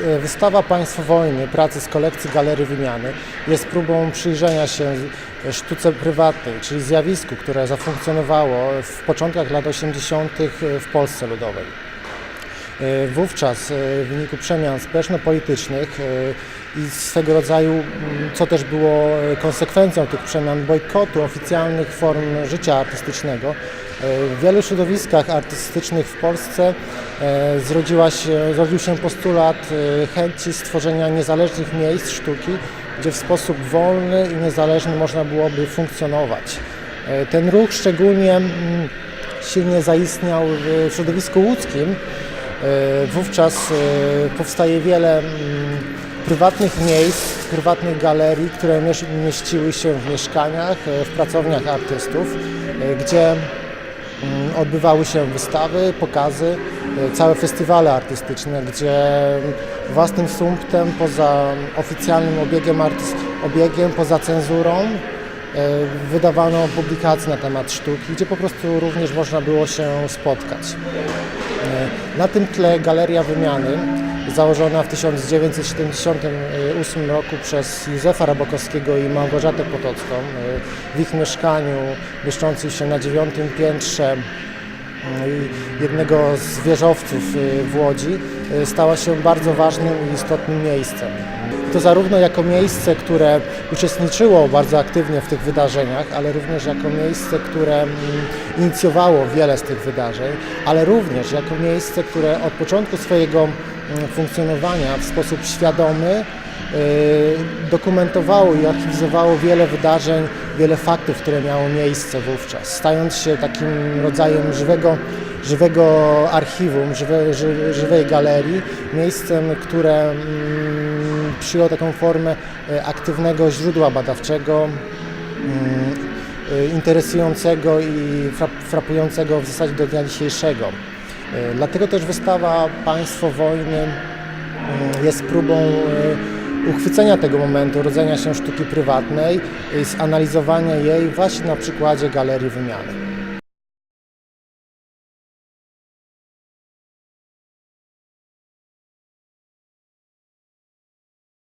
e, wystawa Państwo Wojny, pracy z kolekcji Galerii Wymiany jest próbą przyjrzenia się sztuce prywatnej, czyli zjawisku, które zafunkcjonowało w początkach lat 80. w Polsce Ludowej. E, Wówczas e, w wyniku przemian społeczno-politycznych i swego rodzaju, co też było konsekwencją tych przemian, bojkotu oficjalnych form życia artystycznego, w wielu środowiskach artystycznych w Polsce e, zrodziła się, zrodził się postulat e, chęci stworzenia niezależnych miejsc sztuki, gdzie w sposób wolny i niezależny można byłoby funkcjonować. E, Ten ruch szczególnie mm, silnie zaistniał w środowisku łódzkim, Wówczas powstaje wiele mm, prywatnych miejsc, prywatnych galerii, które mieściły się w mieszkaniach, w pracowniach artystów, gdzie odbywały się wystawy, pokazy, e, całe festiwale artystyczne, gdzie własnym sumptem, poza oficjalnym obiegiem, obiegiem poza cenzurą, e, wydawano publikacje na temat sztuki, gdzie po prostu również można było się spotkać. E, Na tym tle Galeria Wymiany, założona w 1978 roku przez Józefa Rabokowskiego i Małgorzatę Potocką, e, w ich mieszkaniu mieszczącym się na dziewiątym piętrze jednego z wieżowców e, w Łodzi, e, stała się bardzo ważnym i istotnym miejscem. To zarówno jako miejsce, które uczestniczyło bardzo aktywnie w tych wydarzeniach, ale również jako miejsce, które mm, inicjowało wiele z tych wydarzeń, ale również jako miejsce, które od początku swojego mm, funkcjonowania w sposób świadomy y, dokumentowało i archiwizowało wiele wydarzeń, wiele faktów, które miało miejsce wówczas, stając się takim rodzajem żywego, żywego archiwum, żywe, ży, żywej galerii, miejscem, które mm, przyjęło taką formę e, aktywnego źródła badawczego, mm, e, interesującego i fra, frapującego w zasadzie do dnia dzisiejszego. E, Dlatego też wystawa Państwo Wojny mm, jest próbą uchwycenia tego momentu rodzenia się sztuki prywatnej i zanalizowania jej właśnie na przykładzie Galerii Wymiany.